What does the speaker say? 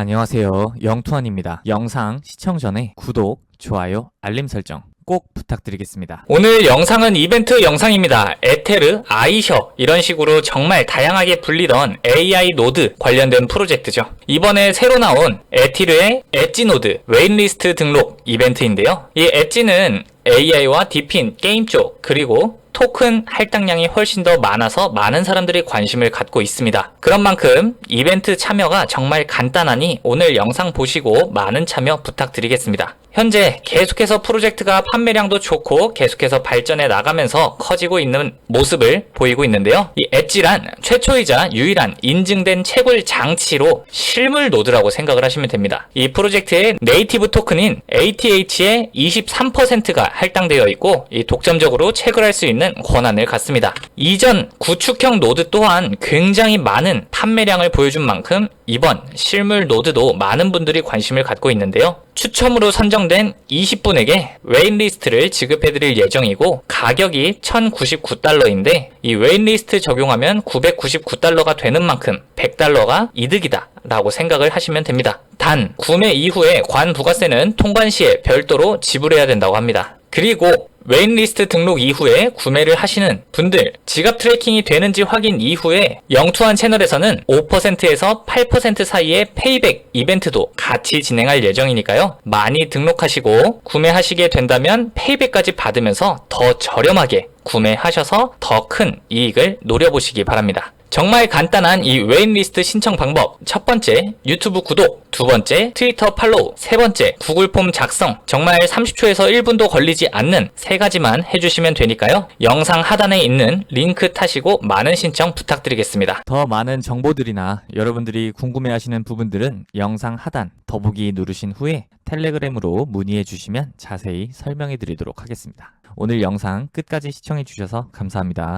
안녕하세요. 영투원입니다. 영상 시청 전에 구독, 좋아요, 알림 설정 꼭 부탁드리겠습니다. 오늘 영상은 이벤트 영상입니다. 에테르, 아이셔 이런 식으로 정말 다양하게 불리던 AI 노드 관련된 프로젝트죠. 이번에 새로 나온 에티르의 엣지 노드 웨인리스트 등록 이벤트인데요. 이 엣지는 AI와 디핀, 게임 쪽, 그리고 토큰 할당량이 훨씬 더 많아서 많은 사람들이 관심을 갖고 있습니다. 그런 만큼 이벤트 참여가 정말 간단하니 오늘 영상 보시고 많은 참여 부탁드리겠습니다. 현재 계속해서 프로젝트가 판매량도 좋고 계속해서 발전해 나가면서 커지고 있는 모습을 보이고 있는데요. 이 엣지란 최초이자 유일한 인증된 채굴 장치로 실물 노드라고 생각을 하시면 됩니다. 이 프로젝트의 네이티브 토큰인 ATH의 23%가 할당되어 있고 이 독점적으로 채굴할 수 있는 권한을 갖습니다. 이전 구축형 노드 또한 굉장히 많은 판매량을 보여준 만큼 이번 실물 노드도 많은 분들이 관심을 갖고 있는데요. 추첨으로 선정된 20분에게 웨인리스트를 지급해드릴 예정이고 가격이 1099달러인데 이 웨인리스트 적용하면 999달러가 되는 만큼 100달러가 이득이다 라고 생각을 하시면 됩니다. 단 구매 이후에 관 부가세는 통관 시에 별도로 지불해야 된다고 합니다. 그리고 웨인리스트 등록 이후에 구매를 하시는 분들 지갑 트래킹이 되는지 확인 이후에 영투한 채널에서는 5%에서 8% 사이의 페이백 이벤트도 같이 진행할 예정이니까요. 많이 등록하시고 구매하시게 된다면 페이백까지 받으면서 더 저렴하게 구매하셔서 더 큰 이익을 노려보시기 바랍니다. 정말 간단한 이 웨인리스트 신청 방법. 첫 번째, 유튜브 구독. 두 번째, 트위터 팔로우. 세 번째, 구글 폼 작성. 정말 30초에서 1분도 걸리지 않는 세 가지만 해주시면 되니까요. 영상 하단에 있는 링크 타시고 많은 신청 부탁드리겠습니다. 더 많은 정보들이나 여러분들이 궁금해하시는 부분들은 영상 하단 더보기 누르신 후에 텔레그램으로 문의해 주시면 자세히 설명해 드리도록 하겠습니다. 오늘 영상 끝까지 시청해 주셔서 감사합니다.